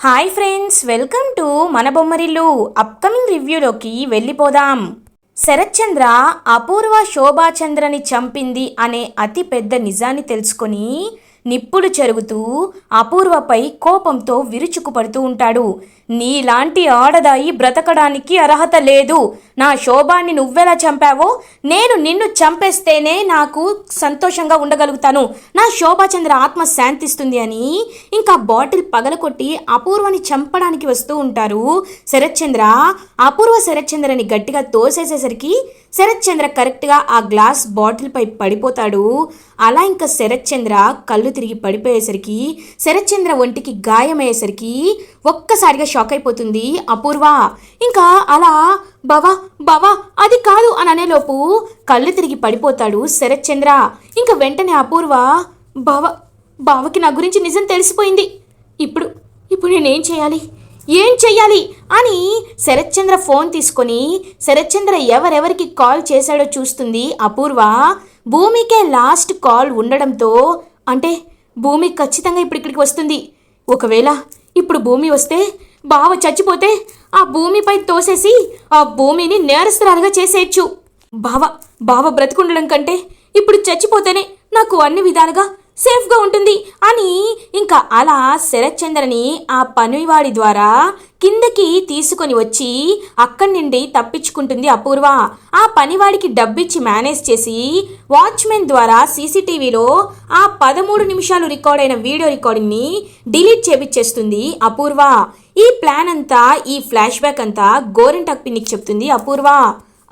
Hi friends welcome to మన Bommarillu upcoming రివ్యూలోకి వెళ్ళిపోదాం. శరత్చంద్ర అపూర్వ శోభాచంద్రని చంపింది అనే అతి పెద్ద నిజాన్ని తెలుసుకొని నిప్పులు చెరుగుతూ అపూర్వపై కోపంతో విరుచుకుపడుతూ ఉంటాడు. నీలాంటి ఆడదాయి బ్రతకడానికి అర్హత లేదు. నా శోభాన్ని నువ్వెలా చంపావో నేను నిన్ను చంపేస్తేనే నాకు సంతోషంగా ఉండగలుగుతాను. నా శోభాచంద్ర ఆత్మ శాంతిస్తుంది అని ఇంకా బాటిల్ పగలకొట్టి అపూర్వని చంపడానికి వస్తూ ఉంటారు. శరత్చంద్ర అపూర్వ శరత్చంద్రని గట్టిగా తోసేసేసరికి శరత్చంద్ర కరెక్ట్గా ఆ గ్లాస్ బాటిల్పై పడిపోతాడు. అలా ఇంకా శరత్చంద్ర కళ్ళు తిరిగి పడిపోయేసరికి శరత్చంద్ర ఒంటికి గాయమయ్యేసరికి ఒక్కసారిగా షాక్ అయిపోతుంది. అపూర్వ! ఇంకా అలా బావా బావా! అది కాదు అని అనేలోపు కళ్ళు తిరిగి పడిపోతాడు శరత్చంద్ర ఇంకా వెంటనే అపూర్వ బావ బావకి నా గురించి నిజం తెలిసిపోయింది. ఇప్పుడు ఇప్పుడు నేనేం చేయాలి? ఏం చెయ్యాలి అని శరత్చంద్ర ఫోన్ తీసుకొని శరత్చంద్ర ఎవరెవరికి కాల్ చేశాడో చూస్తుంది అపూర్వ. భూమికే లాస్ట్ కాల్ ఉండడంతో అంటే భూమి ఖచ్చితంగా ఇప్పుడు ఇక్కడికి వస్తుంది. ఒకవేళ ఇప్పుడు భూమి వస్తే బావ చచ్చిపోతే ఆ భూమిపై తోసేసి ఆ భూమిని నేరస్తురాలుగా చేసేయచ్చు. బావ బావ బ్రతికుండడం కంటే ఇప్పుడు చచ్చిపోతేనే నాకు అన్ని విధాలుగా సేఫ్గా ఉంటుంది. అని ఇంకా అలా శరత్చంద్రని ఆ పనివాడి ద్వారా కిందకి తీసుకొని వచ్చి అక్కడి నుండి తప్పించుకుంటుంది అపూర్వ. ఆ పనివాడికి డబ్బిచ్చి మేనేజ్ చేసి వాచ్మెన్ ద్వారా సీసీటీవీలో ఆ పదమూడు నిమిషాలు రికార్డ్ అయిన వీడియో రికార్డింగ్ని డిలీట్ చేపించేస్తుంది అపూర్వ. ఈ ప్లాన్ అంతా ఈ ఫ్లాష్ బ్యాక్ అంతా గోరింటాక్ పిన్నికి చెప్తుంది అపూర్వ.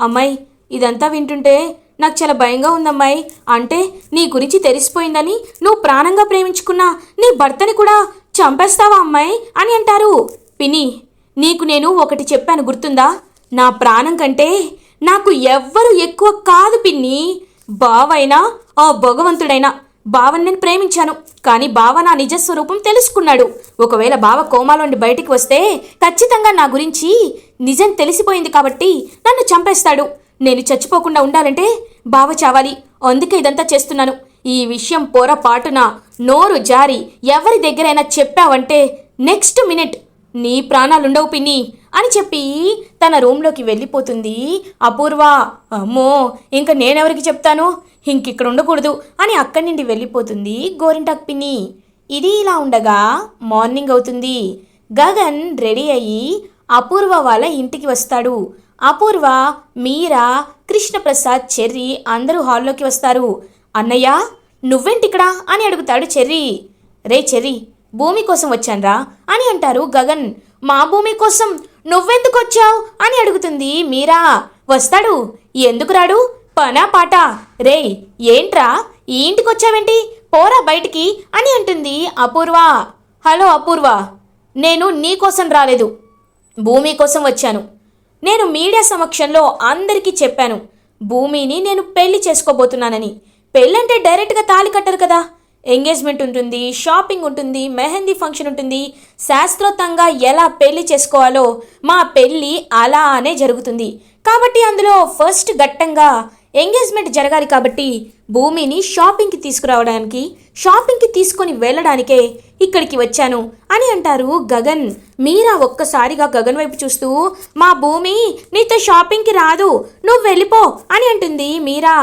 అమ్మాయి ఇదంతా వింటుంటే నాకు చాలా భయంగా ఉందమ్మాయి. అంటే నీ గురించి తెలిసిపోయిందని నువ్వు ప్రాణంగా ప్రేమించుకున్న నీ భర్తని కూడా చంపేస్తావా అమ్మాయి? అని అంటారు. పిని నీకు నేను ఒకటి చెప్పాను గుర్తుందా? నా ప్రాణం కంటే నాకు ఎవ్వరు ఎక్కువ కాదు పిన్ని. బావైనా ఆ భగవంతుడైనా బావని నేను ప్రేమించాను. కానీ బావ నా నిజ స్వరూపం తెలుసుకున్నాడు. ఒకవేళ బావ కోమాలోండి బయటికి వస్తే ఖచ్చితంగా నా గురించి నిజం తెలిసిపోయింది కాబట్టి నన్ను చంపేస్తాడు. నేను చచ్చిపోకుండా ఉండాలంటే బావ చావాలి. అందుకే ఇదంతా చేస్తున్నాను. ఈ విషయం పొరపాటున నోరు జారి ఎవరి దగ్గరైనా చెప్పావంటే నెక్స్ట్ మినిట్ నీ ప్రాణాలుండవు పిన్ని అని చెప్పి తన రూమ్లోకి వెళ్ళిపోతుంది. అపూర్వ అమ్మో ఇంక నేనెవరికి చెప్తాను? ఇంకిక్కడ ఉండకూడదు అని అక్కడి నుండి వెళ్ళిపోతుంది గోరింటాక్ పిన్ని. ఇది ఇలా ఉండగా మార్నింగ్ అవుతుంది. గగన్ రెడీ అయ్యి అపూర్వ వాళ్ళ ఇంటికి వస్తాడు. అపూర్వ మీరా కృష్ణప్రసాద్ చెర్రి అందరూ హాల్లోకి వస్తారు. అన్నయ్య నువ్వేంటిక్కడ? అని అడుగుతాడు చెర్రి. రే చెర్రి భూమి కోసం వచ్చాన్రా? అని అంటారు గగన్. మా భూమి కోసం నువ్వెందుకు వచ్చావు? అని అడుగుతుంది మీరా. వస్తాడు. ఎందుకు రాడు? పనా పాట. రే ఏంట్రా? ఈ ఇంటికి వచ్చావేంటి? పోరా బయటికి అని అంటుంది అపూర్వ. హలో అపూర్వ నేను నీ కోసం రాలేదు. భూమి కోసం వచ్చాను. నేను మీడియా సమక్షంలో అందరికీ చెప్పాను భూమిని నేను పెళ్ళి చేసుకోబోతున్నానని. పెళ్ళంటే డైరెక్ట్గా తాళి కట్టరు కదా. ఎంగేజ్మెంట్ ఉంటుంది షాపింగ్ ఉంటుంది మెహందీ ఫంక్షన్ ఉంటుంది. శాస్త్రోత్తంగా ఎలా పెళ్ళి చేసుకోవాలో మా పెళ్ళి అలానే జరుగుతుంది. కాబట్టి అందులో ఫస్ట్ ఘట్టంగా ఎంగేజ్మెంట్ జరగాలి కాబట్టి భూమిని షాపింగ్కి తీసుకురావడానికి షాపింగ్కి తీసుకొని వెళ్ళడానికే ఇక్కడికి వచ్చాను అని అంటారు గగన్. మీరా ఒక్కసారిగా గగన్ వైపు చూస్తూ మా భూమి నీతో షాపింగ్కి రాదు నువ్వు వెళ్ళిపో అని అంటుంది మీరా.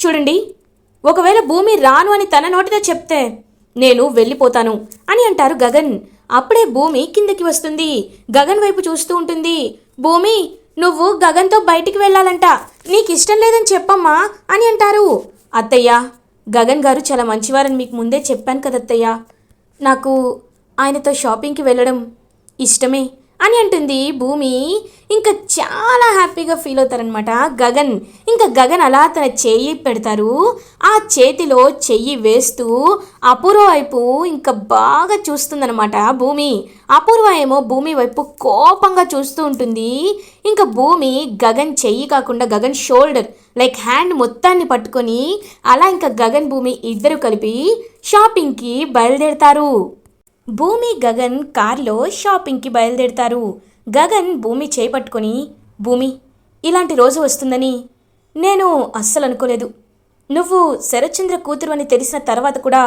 చూడండి ఒకవేళ భూమి రాను అని తన నోటితో చెప్తే నేను వెళ్ళిపోతాను అని అంటారు గగన్. అప్పుడే భూమి కిందకి వస్తుంది. గగన్ వైపు చూస్తూ ఉంటుంది. భూమి నువ్వు గగన్తో బయటికి వెళ్ళాలంట. నీకు ఇష్టం లేదని చెప్పమ్మా అని అంటారు. అత్తయ్య గగన్ గారు చాలా మంచివారని మీకు ముందే చెప్పాను కదా అత్తయ్య. నాకు ఆయనతో షాపింగ్కి వెళ్ళడం ఇష్టమే అని అంటుంది భూమి. ఇంకా చాలా హ్యాపీగా ఫీల్ అవుతారనమాట గగన్ ఇంకా గగన్ అలా తన చెయ్యి పెడతారు. ఆ చేతిలో చెయ్యి వేస్తూ అపూర్వ వైపు ఇంకా బాగా చూస్తుందనమాట భూమి. అపూర్వ ఏమో భూమి వైపు కోపంగా చూస్తూ ఉంటుంది. ఇంకా భూమి గగన్ చెయ్యి కాకుండా గగన్ షోల్డర్ లైక్ హ్యాండ్ మొత్తాన్ని పట్టుకొని అలా ఇంకా గగన్ భూమి ఇద్దరు కలిపి షాపింగ్కి బయలుదేరతారు. భూమి గగన్ కార్లో షాపింగ్కి బయలుదేరతారు. గగన్ భూమి చేపట్టుకొని భూమి ఇలాంటి రోజు వస్తుందని నేను అస్సలు అనుకోలేదు. నువ్వు శరత్చంద్ర కూతురు అని తెలిసిన తర్వాత కూడా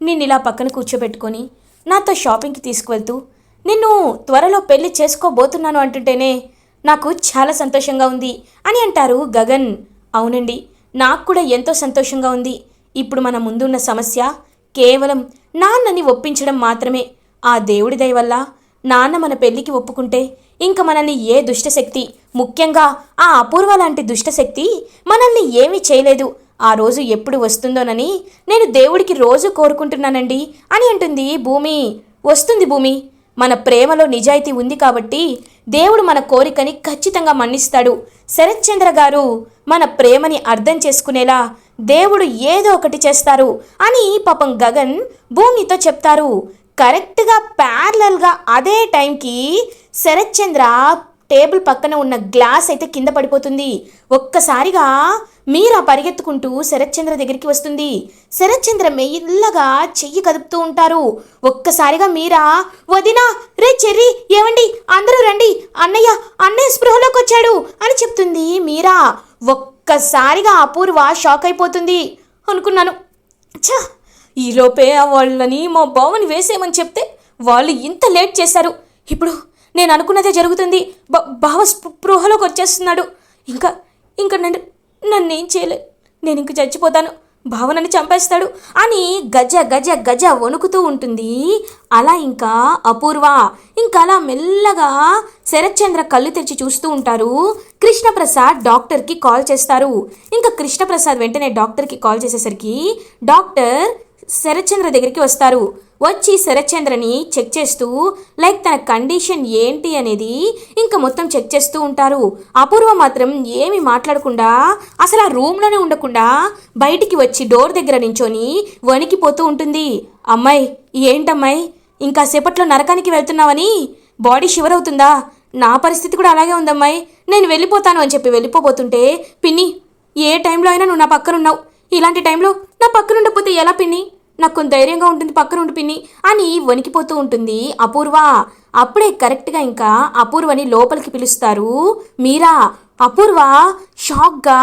నిన్ను ఇలా పక్కన కూర్చోబెట్టుకొని నాతో షాపింగ్కి తీసుకువెళ్తూ నిన్ను త్వరలో పెళ్ళి చేసుకోబోతున్నాను అంటుంటేనే నాకు చాలా సంతోషంగా ఉంది అని అంటారు గగన్. అవునండి నాకు కూడా ఎంతో సంతోషంగా ఉంది. ఇప్పుడు మన ముందున్న సమస్య కేవలం నాన్నని ఒప్పించడం మాత్రమే. ఆ దేవుడి దయ వల్ల నాన్న మన పెళ్ళికి ఒప్పుకుంటే ఇంక మనల్ని ఏ దుష్టశక్తి ముఖ్యంగా ఆ అపూర్వ లాంటి దుష్టశక్తి మనల్ని ఏమీ చేయలేదు. ఆ రోజు ఎప్పుడు వస్తుందోనని నేను దేవుడికి రోజు కోరుకుంటున్నానండి అని అంటుంది భూమి. వస్తుంది భూమి. మన ప్రేమలో నిజాయితీ ఉంది కాబట్టి దేవుడు మన కోరికని ఖచ్చితంగా మన్నిస్తాడు. శరత్చంద్ర గారు మన ప్రేమని అర్థం చేసుకునేలా దేవుడు ఏదో ఒకటి చేస్తారు అని పాపం గగన్ భూమితో చెప్తారు. కరెక్ట్గా ప్యారలల్గా అదే టైంకి శరత్చంద్ర టేబుల్ పక్కన ఉన్న గ్లాస్ అయితే కింద పడిపోతుంది. ఒక్కసారిగా మీరా పరిగెత్తుకుంటూ శరత్చంద్ర దగ్గరికి వస్తుంది. శరత్చంద్ర మెల్లగా చెయ్యి కదుపుతూ ఉంటారు. ఒక్కసారిగా మీరా వదినా రే చెర్రీ ఏమండి అందరూ రండి. అన్నయ్య అన్నయ్య స్పృహలోకి వచ్చాడు అని చెప్తుంది మీరా. ఒక్కసారిగా అపూర్వ షాక్ అయిపోతుంది. అనుకున్నాను. ఛా! ఈలోపే వాళ్ళని మా బావని వేసేయమని చెప్తే వాళ్ళు ఇంత లేట్ చేశారు. ఇప్పుడు నేను అనుకున్నదే జరుగుతుంది. బ- బావ స్పృహలోకి వచ్చేస్తున్నాడు. ఇంకా ఇంకా నన్ను నన్నేం చేయలే. నేను ఇంక చచ్చిపోతాను. భావనని చంపేస్తాడు అని గజ గజ గజ వణుకుతూ ఉంటుంది. అలా ఇంకా అపూర్వ ఇంకా అలా మెల్లగా శరత్చంద్ర కళ్ళు తెరిచి చూస్తూ ఉంటారు. కృష్ణప్రసాద్ డాక్టర్కి కాల్ చేస్తారు. ఇంకా కృష్ణప్రసాద్ వెంటనే డాక్టర్కి కాల్ చేసేసరికి డాక్టర్ శరత్చంద్ర దగ్గరికి వస్తారు. వచ్చి శరత్చంద్రని చెక్ చేస్తూ లైక్ తన కండిషన్ ఏంటి అనేది ఇంకా మొత్తం చెక్ చేస్తూ ఉంటారు. అపూర్వ మాత్రం ఏమి మాట్లాడకుండా అసలు ఆ రూమ్లోనే ఉండకుండా బయటికి వచ్చి డోర్ దగ్గర నించొని వణికిపోతూ ఉంటుంది. అమ్మాయి ఏంటమ్మాయి? ఇంకా సేపట్లో నరకానికి వెళ్తున్నావని? బాడీ షివర్ అవుతుందా? నా పరిస్థితి కూడా అలాగే ఉందమ్మాయి. నేను వెళ్ళిపోతాను అని చెప్పి వెళ్ళిపోబోతుంటే పిన్ని ఏ టైంలో అయినా నువ్వు నా పక్కన ఉన్నావు ఇలాంటి టైంలో నా పక్కన ఉండకపోతే ఎలా పిన్ని? నాకు కొంత ధైర్యంగా ఉంటుంది పక్కన ఉండి పిన్ని. అని వణికిపోతూ ఉంటుంది అపూర్వ. అప్పుడే కరెక్ట్గా ఇంకా అపూర్వని లోపలికి పిలుస్తారు మీరా. అపూర్వ షాక్గా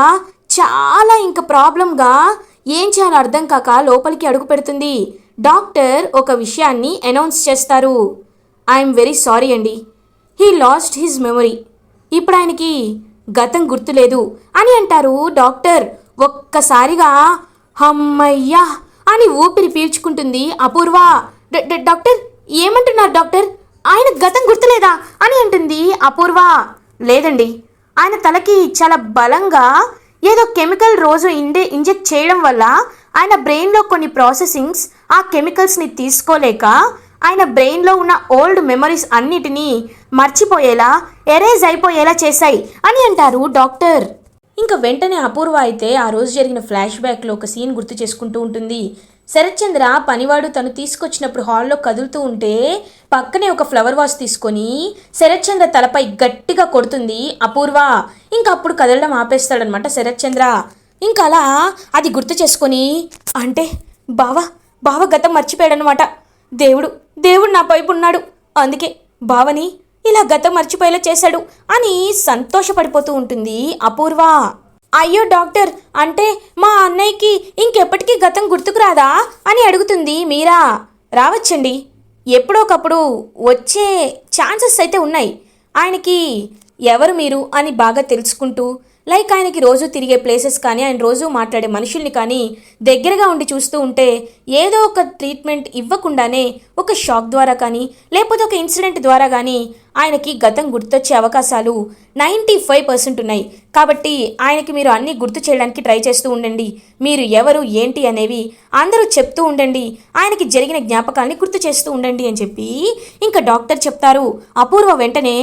చాలా ఇంకా ప్రాబ్లంగా ఏం చేయాలో అర్థం కాక లోపలికి అడుగు పెడుతుంది. డాక్టర్ ఒక విషయాన్ని అనౌన్స్ చేస్తారు. ఐఎమ్ వెరీ సారీ అండి. He lost his memory. ఇప్పుడు ఆయనకి గతం గుర్తులేదు అని అంటారు డాక్టర్. ఒక్కసారిగా హమ్మయ్యా! అని ఊపిరి పీల్చుకుంటుంది అపూర్వ. డాక్టర్ ఏమంటున్నారు డాక్టర్? ఆయన గతం గుర్తులేదా? అని అంటుంది అపూర్వ. లేదండి. ఆయన తలకి చాలా బలంగా ఏదో కెమికల్ రోజు ఇండే ఇంజెక్ట్ చేయడం వల్ల ఆయన బ్రెయిన్లో కొన్ని ప్రాసెసింగ్స్ ఆ కెమికల్స్ని తీసుకోలేక ఆయన బ్రెయిన్లో ఉన్న ఓల్డ్ మెమరీస్ అన్నిటినీ మర్చిపోయేలా ఎరేజ్ అయిపోయేలా చేశాయి అని అంటారు డాక్టర్. ఇంకా వెంటనే అపూర్వ అయితే ఆ రోజు జరిగిన ఫ్లాష్ బ్యాక్లో ఒక సీన్ గుర్తు చేసుకుంటూ ఉంటుంది. శరత్చంద్ర పనివాడు తను తీసుకొచ్చినప్పుడు హాల్లో కదులుతూ ఉంటే పక్కనే ఒక ఫ్లవర్ వాష్ తీసుకొని శరత్చంద్ర తలపై గట్టిగా కొడుతుంది. అపూర్వ ఇంకా అప్పుడు కదలడం ఆపేస్తాడనమాట శరత్చంద్ర. ఇంకా అలా అది గుర్తు చేసుకొని అంటే బావ బావ గతం మర్చిపోయాడనమాట. దేవుడు దేవుడు నా పైపు ఉన్నాడు. అందుకే బావని ఇలా గతం మర్చిపోయేలా చేశాడు అని సంతోషపడిపోతూ ఉంటుంది అపూర్వ. అయ్యో డాక్టర్ అంటే మా అన్నయ్యకి ఇంకెప్పటికీ గతం గుర్తుకు రాదా? అని అడుగుతుంది మీరా. రావచ్చండి. ఎప్పుడోకప్పుడు వచ్చే ఛాన్సెస్ అయితే ఉన్నాయి. ఆయనకి ఎవరు మీరు అని బాగా తెలుసుకుంటూ లైక్ ఆయనకి రోజు తిరిగే ప్లేసెస్ కానీ ఆయన రోజు మాట్లాడే మనుషుల్ని కానీ దగ్గరగా ఉండి చూస్తూ ఉంటే ఏదో ఒక ట్రీట్మెంట్ ఇవ్వకుండానే ఒక షాక్ ద్వారా కానీ లేకపోతే ఒక ఇన్సిడెంట్ ద్వారా కానీ ఆయనకి గతం గుర్తొచ్చే అవకాశాలు నైంటీ ఫైవ్ పర్సెంట్ ఉన్నాయి. కాబట్టి ఆయనకి మీరు అన్నీ గుర్తు చేయడానికి ట్రై చేస్తూ ఉండండి. మీరు ఎవరు ఏంటి అనేవి అందరూ చెప్తూ ఉండండి. ఆయనకి జరిగిన జ్ఞాపకాల్ని గుర్తు చేస్తూ ఉండండి అని చెప్పి ఇంకా డాక్టర్ చెప్తారు. అపూర్వ వెంటనే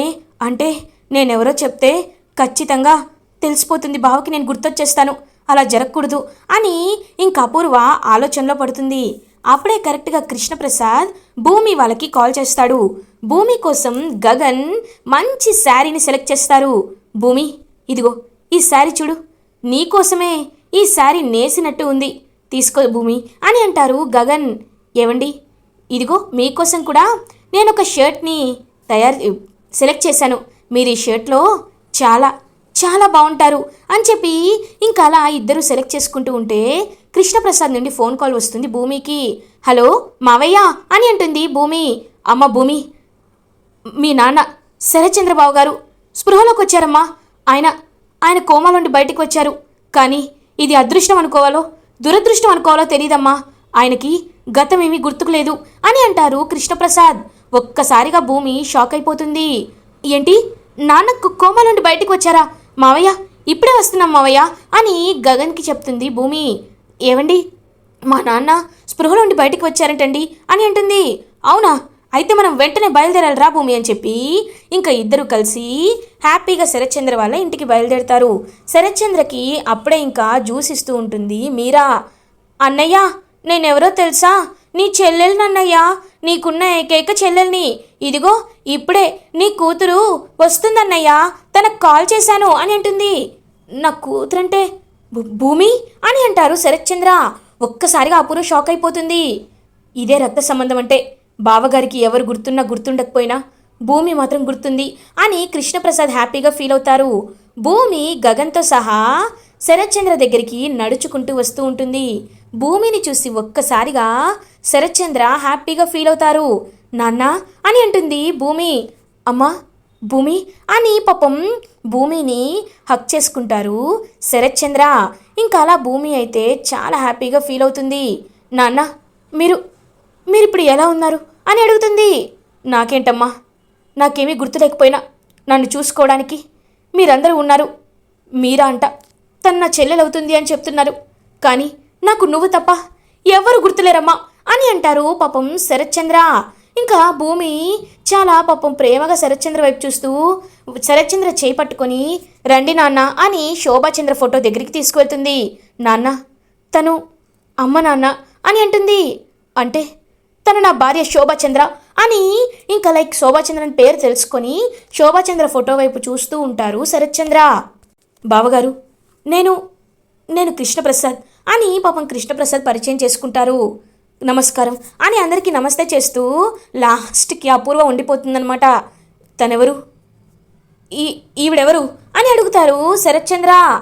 అంటే నేనెవరో చెప్తే ఖచ్చితంగా తెలిసిపోతుంది. బావకి నేను గుర్తొచ్చేస్తాను. అలా జరగకూడదు అని ఇంకా అపూర్వ ఆలోచనలో పడుతుంది. అప్పుడే కరెక్ట్గా కృష్ణప్రసాద్ భూమి వాళ్ళకి కాల్ చేస్తాడు. భూమి కోసం గగన్ మంచి శారీని సెలెక్ట్ చేస్తారు. భూమి ఇదిగో ఈ శారీ చూడు. నీకోసమే ఈ శారీ నేసినట్టు ఉంది. తీసుకో భూమి అని అంటారు గగన్. ఏవండి? ఇదిగో మీకోసం కూడా నేను ఒక షర్ట్ని తయారు సెలెక్ట్ చేశాను. మీరు ఈ షర్ట్లో చాలా చాలా బాగుంటారు అని చెప్పి ఇంకా అలా ఇద్దరు సెలెక్ట్ చేసుకుంటూ ఉంటే కృష్ణప్రసాద్ నుండి ఫోన్ కాల్ వస్తుంది భూమికి. హలో మావయ్య అని అంటుంది భూమి. అమ్మ భూమి మీ నాన్న శరత్చంద్రబాబు గారు స్పృహలోకి వచ్చారమ్మా. ఆయన ఆయన కోమా నుండి బయటికి వచ్చారు. కానీ ఇది అదృష్టం అనుకోవాలో దురదృష్టం అనుకోవాలో తెలియదమ్మా ఆయనకి గతం గుర్తుకు లేదు అని అంటారు కృష్ణప్రసాద్. ఒక్కసారిగా భూమి షాక్ అయిపోతుంది. ఏంటి నాన్న కోమా నుండి బయటికి వచ్చారా? మావయ్య ఇప్పుడే వస్తున్నాం మావయ్య అని గగన్కి చెప్తుంది భూమి. ఏవండి? మా నాన్న స్పృహలో ఉండి బయటికి వచ్చారంటండి అని అంటుంది. అవునా? అయితే మనం వెంటనే బయలుదేరాలి రా భూమి అని చెప్పి ఇంకా ఇద్దరు కలిసి హ్యాపీగా శరత్చంద్ర వాళ్ళ ఇంటికి బయలుదేరతారు. శరత్చంద్రకి అప్పుడే ఇంకా జ్యూస్ ఇస్తూ ఉంటుంది. మీరా? అన్నయ్య నేనెవరో తెలుసా? నీ చెల్లెలనన్నయ్యా నీకున్న ఏకైక చెల్లెల్ని. ఇదిగో ఇప్పుడే నీ కూతురు వస్తుందన్నయ్యా. తనకు కాల్ చేశాను అని అంటుంది. నా కూతురంటే భూ- భూమి అని అంటారు శరత్చంద్ర. ఒక్కసారిగా అపూర్వ షాక్ అయిపోతుంది. ఇదే రక్త సంబంధం అంటే బావగారికి ఎవరు గుర్తున్నా గుర్తుండకపోయినా భూమి మాత్రం గుర్తుంది అని కృష్ణప్రసాద్ హ్యాపీగా ఫీల్ అవుతారు. భూమి గగన్తో సహా శరత్చంద్ర దగ్గరికి నడుచుకుంటూ వస్తూ ఉంటుంది. భూమిని చూసి ఒక్కసారిగా శరత్చంద్ర హ్యాపీగా ఫీల్ అవుతారు. నాన్న అని అంటుంది భూమి. అమ్మా భూమి అని పాపం భూమిని హక్ చేసుకుంటారు. శరత్చంద్ర ఇంకా అలా భూమి అయితే చాలా హ్యాపీగా ఫీల్ అవుతుంది. నాన్న మీరు మీరు ఇప్పుడు ఎలా ఉన్నారు? అని అడుగుతుంది. నాకేంటమ్మా నాకేమీ గుర్తులేకపోయినా నన్ను చూసుకోవడానికి మీరందరూ ఉన్నారు. మీరా అంట తను నా చెల్లెలవుతుంది అని చెప్తున్నారు. కానీ నాకు నువ్వు తప్ప ఎవరు గుర్తులేరమ్మా అని అంటారు పాపం శరత్చంద్ర. ఇంకా భూమి చాలా పాపం ప్రేమగా శరత్చంద్ర వైపు చూస్తూ శరత్చంద్ర చేయి పట్టుకొని రండి నాన్న అని శోభాచంద్ర ఫోటో దగ్గరికి తీసుకువెళ్తుంది. నాన్న తను అమ్మ నాన్న అని అంటుంది. అంటే తను నా భార్య శోభాచంద్ర అని ఇంకా లైక్ శోభాచంద్రన్ పేరు తెలుసుకొని శోభాచంద్ర ఫోటో వైపు చూస్తూ ఉంటారు శరత్చంద్ర. బావగారు నేను నేను కృష్ణప్రసాద్ అని పాపం కృష్ణప్రసాద్ పరిచయం చేసుకుంటారు. నమస్కారం అని అందరికీ నమస్తే చేస్తూ లాస్ట్కి అపూర్వ ఉండిపోతుందన్నమాట. తనెవరు? ఈ ఈవిడెవరు? అని అడుగుతారు శరత్చంద్ర.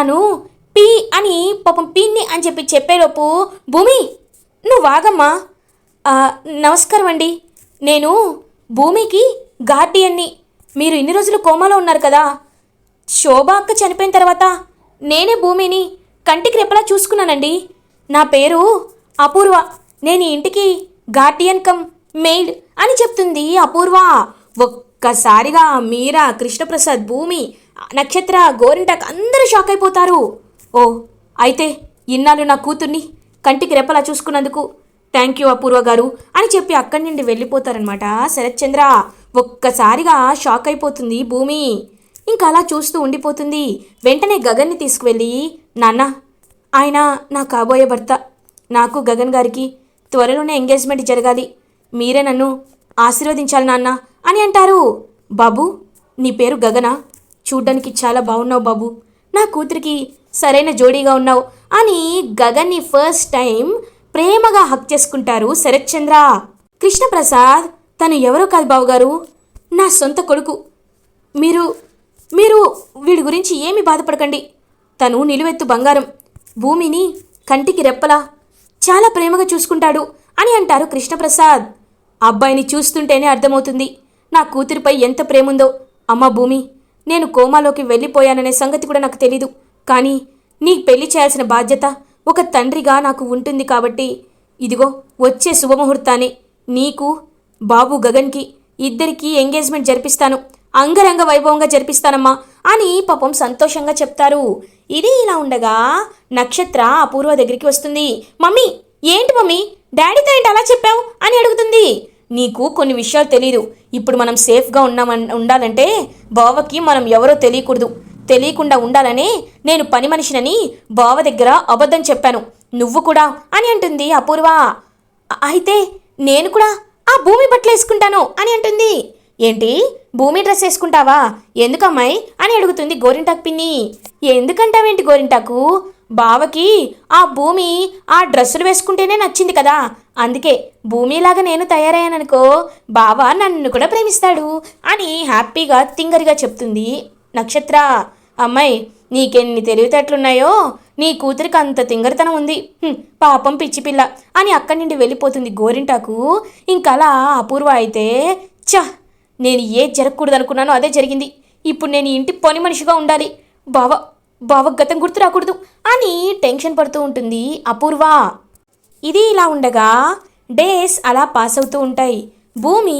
తను పి అని పాపం పిన్ని అని చెప్పి చెప్పేలోపు భూమి నువ్వు వాగమ్మా నమస్కారం అండి. నేను భూమికి గార్డియన్ని. మీరు ఇన్ని రోజులు కోమాలో ఉన్నారు కదా. శోభ అక్క చనిపోయిన తర్వాత నేనే భూమిని కంటికి రెప్పలా చూసుకున్నానండి. నా పేరు అపూర్వ నేను ఇంటికి గార్డియన్ కమ్ మెయిడ్ అని చెప్తుంది అపూర్వ. ఒక్కసారిగా మీరా కృష్ణప్రసాద్ భూమి నక్షత్ర గోరింటాక్ అందరూ షాక్ అయిపోతారు. ఓ అయితే ఇన్నాళ్ళు నా కూతుర్ని కంటికి రెప్పలా చూసుకున్నందుకు థ్యాంక్ యూ అపూర్వ గారు అని చెప్పి అక్కడి నుండి వెళ్ళిపోతారనమాట శరత్చంద్ర. ఒక్కసారిగా షాక్ అయిపోతుంది భూమి. ఇంకా అలా చూస్తూ ఉండిపోతుంది. వెంటనే గగన్ని తీసుకువెళ్ళి నాన్న ఆయన నా కాబోయే భర్త నాకు గగన్ గారికి త్వరలోనే ఎంగేజ్మెంట్ జరగాలి. మీరే నన్ను ఆశీర్వదించాలి నాన్న అని అంటారు. బాబు నీ పేరు గగనా? చూడ్డానికి చాలా బాగున్నావు బాబు. నా కూతురికి సరైన జోడీగా ఉన్నావు అని గగన్ని ఫస్ట్ టైం ప్రేమగా హక్ చేసుకుంటారు శరత్చంద్ర. కృష్ణప్రసాద్ తను ఎవరో కాదు బావగారు. నా సొంత కొడుకు. మీరు మీరు వీడి గురించి ఏమీ బాధపడకండి. తను నిలువెత్తు బంగారం. భూమిని కంటికి రెప్పలా చాలా ప్రేమగా చూసుకుంటాడు అని అంటారు కృష్ణప్రసాద్. అబ్బాయిని చూస్తుంటేనే అర్థమవుతుంది నా కూతురిపై ఎంత ప్రేముందో. అమ్మ భూమి నేను కోమాలోకి వెళ్ళిపోయాననే సంగతి కూడా నాకు తెలీదు. కానీ నీ పెళ్ళి చేయాల్సిన బాధ్యత ఒక తండ్రిగా నాకు ఉంటుంది కాబట్టి ఇదిగో వచ్చే శుభముహూర్తాన్ని నీకు బాబు గగన్కి ఇద్దరికీ ఎంగేజ్మెంట్ జరిపిస్తాను. అంగరంగ వైభవంగా జరిపిస్తానమ్మా. అని పాపం సంతోషంగా చెప్తారు. ఇది ఇలా ఉండగా నక్షత్ర అపూర్వ దగ్గరికి వస్తుంది. మమ్మీ ఏంటి మమ్మీ? డాడీతో ఏంటి అలా చెప్పావు? అని అడుగుతుంది. నీకు కొన్ని విషయాలు తెలియదు ఇప్పుడు మనం సేఫ్గా ఉన్నామన్ ఉండాలంటే బావకి మనం ఎవరో తెలియకూడదు. తెలియకుండా ఉండాలని నేను పని మనిషినని బావ దగ్గర అబద్ధం చెప్పాను. నువ్వు కూడా? అని అంటుంది అపూర్వ. అయితే నేను కూడా ఆ భూమి బట్టలు వేసుకుంటాను అని అంటుంది. ఏంటి? భూమి డ్రెస్ వేసుకుంటావా? ఎందుకమ్మాయి? అని అడుగుతుంది గోరింటాకు పిన్ని. ఎందుకంటావేంటి గోరింటాకు? బావకి ఆ భూమి ఆ డ్రెస్సులు వేసుకుంటేనే నచ్చింది కదా. అందుకే భూమిలాగా నేను తయారయ్యాననుకో బావ నన్ను కూడా ప్రేమిస్తాడు అని హ్యాపీగా తింగరిగా చెప్తుంది నక్షత్ర. అమ్మాయి నీకెన్ని తెలివితేటలున్నాయో? నీ కూతురికి అంత తింగరితనం ఉంది. పాపం పిచ్చి పిల్ల అని అక్కడి నుండి వెళ్ళిపోతుంది గోరింటాకు. ఇంకలా అపూర్వ అయితే చ నేను ఏ జరగకూడదు అనుకున్నానో అదే జరిగింది. ఇప్పుడు నేను ఇంటి పని మనిషిగా ఉండాలి. బావ బావ గతం గుర్తు రాకూడదు. అని టెన్షన్ పడుతూ ఉంటుంది అపూర్వ. ఇది ఇలా ఉండగా డేస్ అలా పాస్ అవుతూ ఉంటాయి. భూమి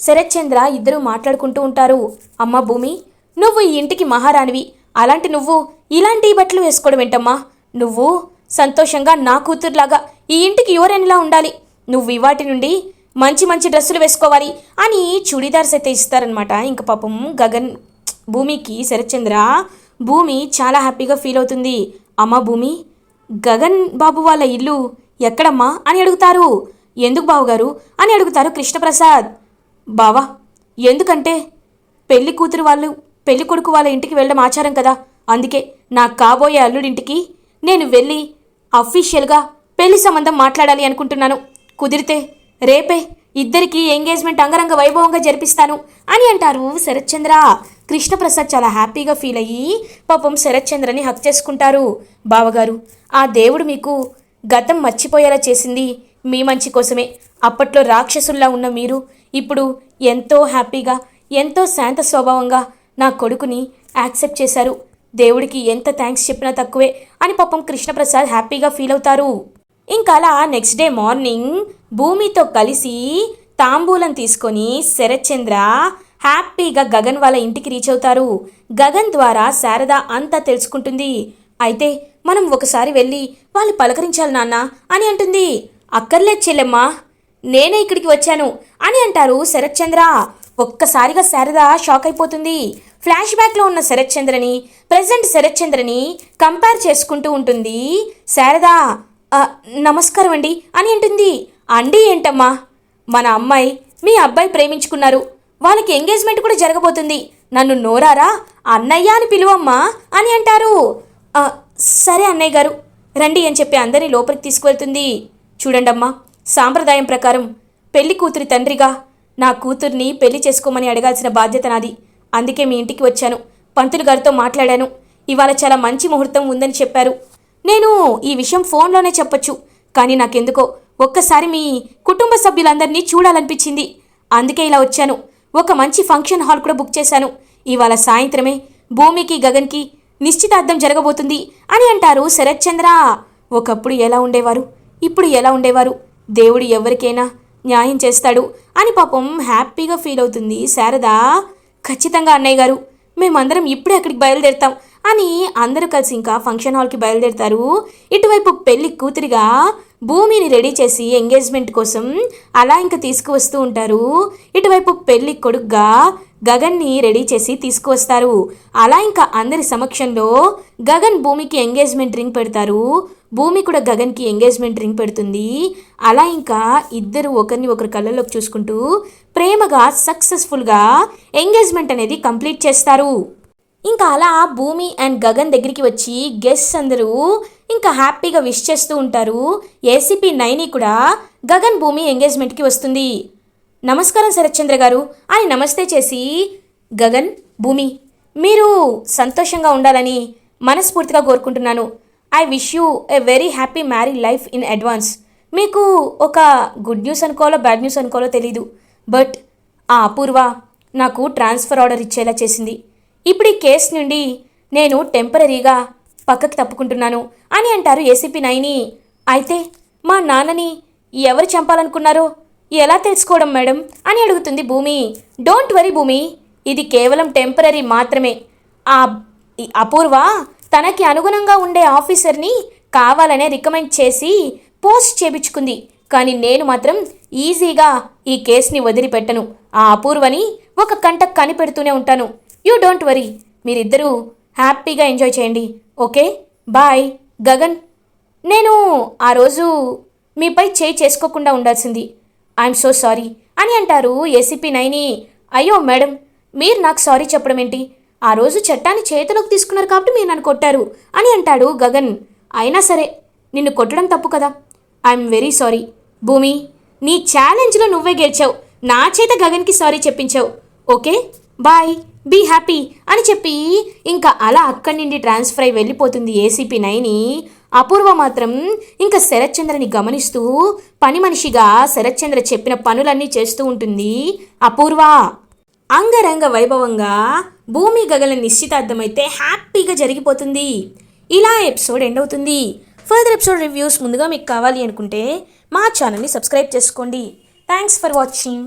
శరత్చంద్ర ఇద్దరు మాట్లాడుకుంటూ ఉంటారు. అమ్మ భూమి నువ్వు ఈ ఇంటికి మహారాణివి. అలాంటి నువ్వు ఇలాంటి బట్టలు వేసుకోవడం ఏంటమ్మా? నువ్వు సంతోషంగా నా కూతురులాగా ఈ ఇంటికి యువరాణిలా ఉండాలి. నువ్వు ఇవాటి నుండి మంచి మంచి డ్రెస్సులు వేసుకోవాలి అని చుడీదార్స్ అయితే ఇస్తారనమాట ఇంక పాపం గగన్ భూమికి శరత్చంద్ర భూమి చాలా హ్యాపీగా ఫీల్ అవుతుంది. అమ్మ భూమి గగన్ బాబు వాళ్ళ ఇల్లు ఎక్కడమ్మా అని అడుగుతారు. ఎందుకు బావగారు అని అడుగుతారు కృష్ణప్రసాద్. బావా ఎందుకంటే పెళ్ళి కూతురు వాళ్ళు పెళ్ళి కొడుకు వాళ్ళ ఇంటికి వెళ్ళడం ఆచారం కదా. అందుకే నా కాబోయే అల్లుడింటికి నేను వెళ్ళి అఫీషియల్గా పెళ్ళి సంబంధం మాట్లాడాలి అనుకుంటున్నాను. కుదిరితే రేపే ఇద్దరికి ఎంగేజ్మెంట్ అంగరంగ వైభవంగా జరిపిస్తాను అని అంటారు శరత్చంద్ర. కృష్ణప్రసాద్ చాలా హ్యాపీగా ఫీల్ అయ్యి పాపం శరత్చంద్రని హక్ చేసుకుంటారు. బావగారు ఆ దేవుడు మీకు గతం మర్చిపోయేలా చేసింది మీ మంచి కోసమే. అప్పట్లో రాక్షసుల్లా ఉన్న మీరు ఇప్పుడు ఎంతో హ్యాపీగా ఎంతో శాంత స్వభావంగా నా కొడుకుని యాక్సెప్ట్ చేశారు. దేవుడికి ఎంత థ్యాంక్స్ చెప్పినా తక్కువే అని పాపం కృష్ణప్రసాద్ హ్యాపీగా ఫీల్ అవుతారు. ఇంకా అలా నెక్స్ట్ డే మార్నింగ్ భూమితో కలిసి తాంబూలం తీసుకొని శరత్చంద్ర హ్యాపీగా గగన్ వాళ్ళ ఇంటికి రీచ్ అవుతారు. గగన్ ద్వారా శారద అంతా తెలుసుకుంటుంది. అయితే మనం ఒకసారి వెళ్ళి వాళ్ళు పలకరించాలి నాన్న అని అంటుంది. అక్కర్లేదు చెల్లెమ్మా నేనే ఇక్కడికి వచ్చాను అని అంటారు శరత్చంద్ర. ఒక్కసారిగా శారద షాక్ అయిపోతుంది. ఫ్లాష్ బ్యాక్లో ఉన్న శరత్చంద్రని ప్రజెంట్ శరత్చంద్రని కంపేర్ చేసుకుంటూ ఉంటుంది. శారద నమస్కారం అండి. అని అంటుంది. అండి ఏంటమ్మా? మన అమ్మాయి మీ అబ్బాయి ప్రేమించుకున్నారు. వాళ్ళకి ఎంగేజ్మెంట్ కూడా జరగబోతుంది. నన్ను నోరారా? అన్నయ్య అని పిలువమ్మా అని అంటారు. సరే అన్నయ్య గారు. రండి అని చెప్పి అందరినీ లోపలికి తీసుకువెళ్తుంది. చూడండమ్మా సాంప్రదాయం ప్రకారం పెళ్ళి కూతురి తండ్రిగా నా కూతుర్ని పెళ్ళి చేసుకోమని అడగాల్సిన బాధ్యత నాది. అందుకే మీ ఇంటికి వచ్చాను. పంతులు గారితో మాట్లాడాను. ఇవాళ చాలా మంచి ముహూర్తం ఉందని చెప్పారు. నేను ఈ విషయం ఫోన్లోనే చెప్పొచ్చు. కానీ నాకెందుకో ఒక్కసారి మీ కుటుంబ సభ్యులందరినీ చూడాలనిపించింది. అందుకే ఇలా వచ్చాను. ఒక మంచి ఫంక్షన్ హాల్ కూడా బుక్ చేశాను. ఇవాళ సాయంత్రమే భూమికి గగన్కి నిశ్చితార్థం జరగబోతుంది అని అంటారు శరత్చంద్ర ఒకప్పుడు ఎలా ఉండేవారు? ఇప్పుడు ఎలా ఉండేవారు? దేవుడు ఎవరికైనా న్యాయం చేస్తాడు అని పాపం హ్యాపీగా ఫీల్ అవుతుంది శారదా. ఖచ్చితంగా అన్నయ్య గారు మేమందరం ఇప్పుడే అక్కడికి బయలుదేరుతాం. అని అందరూ కలిసి ఇంకా ఫంక్షన్ హాల్కి బయలుదేరుతారు. ఇటువైపు పెళ్ళి కూతురిగా భూమిని రెడీ చేసి ఎంగేజ్మెంట్ కోసం అలా ఇంకా తీసుకువస్తూ ఉంటారు. ఇటువైపు పెళ్ళి కొడుగ్గా గగన్ని రెడీ చేసి తీసుకువస్తారు. అలా ఇంకా అందరి సమక్షంలో గగన్ భూమికి ఎంగేజ్మెంట్ రింగ్ పెడతారు. భూమి కూడా గగన్కి ఎంగేజ్మెంట్ రింగ్ పెడుతుంది. అలా ఇంకా ఇద్దరు ఒకరిని ఒకరు కళ్ళలోకి చూసుకుంటూ ప్రేమగా సక్సెస్ఫుల్గా ఎంగేజ్మెంట్ అనేది కంప్లీట్ చేస్తారు. ఇంకా అలా భూమి అండ్ గగన్ దగ్గరికి వచ్చి గెస్ట్స్ అందరూ ఇంకా హ్యాపీగా విష్ చేస్తూ ఉంటారు. ఏసీపీ నైని కూడా గగన్ భూమి ఎంగేజ్మెంట్కి వస్తుంది. నమస్కారం శరత్చంద్ర గారు అని నమస్తే చేసి గగన్ భూమి మీరు సంతోషంగా ఉండాలని మనస్ఫూర్తిగా కోరుకుంటున్నాను. I wish you a very happy marry life in advance మీకు ఒక గుడ్ న్యూస్ అనుకోవాలో బ్యాడ్ న్యూస్ అనుకోవాలో తెలీదు. బట్ ఆ అపూర్వ నాకు ట్రాన్స్ఫర్ ఆర్డర్ ఇచ్చేలా చేసింది. ఇప్పుడు ఈ కేసు నుండి నేను టెంపరీగా పక్కకి తప్పుకుంటున్నాను అని అంటారు ఏసీపీ నైని. అయితే మా నాన్నని ఎవరు చంపాలనుకున్నారో ఎలా తెలుసుకోవడం మేడం అని అడుగుతుంది భూమి. డోంట్ వరీ భూమి ఇది కేవలం టెంపరీ మాత్రమే. ఆ అపూర్వ తనకి అనుగుణంగా ఉండే ఆఫీసర్ని కావాలనే రికమెండ్ చేసి పోస్ట్ చేపించుకుంది. కానీ నేను మాత్రం ఈజీగా ఈ కేసుని వదిలిపెట్టను. ఆ అపూర్వని ఒక కంట కనిపెడుతూనే ఉంటాను. You don't worry. మీరిద్దరూ హ్యాపీగా ఎంజాయ్ చేయండి. ఓకే? బాయ్. గగన్. నేను ఆ రోజు మీపై చేయి చేసుకోకుండా ఉండాల్సింది. ఐఎమ్ సో సారీ అని అంటారు ఏసీపీ నైని. అయ్యో మేడం మీరు నాకు సారీ చెప్పడం ఏంటి? ఆ రోజు చట్టాన్ని చేతిలోకి తీసుకున్నారు కాబట్టి మీరు నన్ను కొట్టారు అని అంటాడు గగన్. అయినా సరే నిన్ను కొట్టడం తప్పు కదా? I'm very sorry. భూమి నీ ఛాలెంజ్లో నువ్వే గెలిచావు. నా చేత గగన్కి సారీ చెప్పించావు. ఓకే? బాయ్ బీ హ్యాపీ అని చెప్పి ఇంకా అలా అక్కడి నుండి ట్రాన్స్ఫర్ అయి వెళ్ళిపోతుంది ఏసీపీ నైని అపూర్వ మాత్రం ఇంకా శరత్చంద్రని గమనిస్తూ పని మనిషిగా శరత్చంద్ర చెప్పిన పనులన్నీ చేస్తూ ఉంటుంది. అపూర్వ! అంగరంగ వైభవంగా భూమి గగల నిశ్చితార్థమైతే హ్యాపీగా జరిగిపోతుంది. ఇలా ఎపిసోడ్ ఎండ్ అవుతుంది. ఫర్దర్ ఎపిసోడ్ రివ్యూస్ ముందుగా మీకు కావాలి అనుకుంటే మా ఛానల్ని సబ్స్క్రైబ్ చేసుకోండి. Thanks for watching.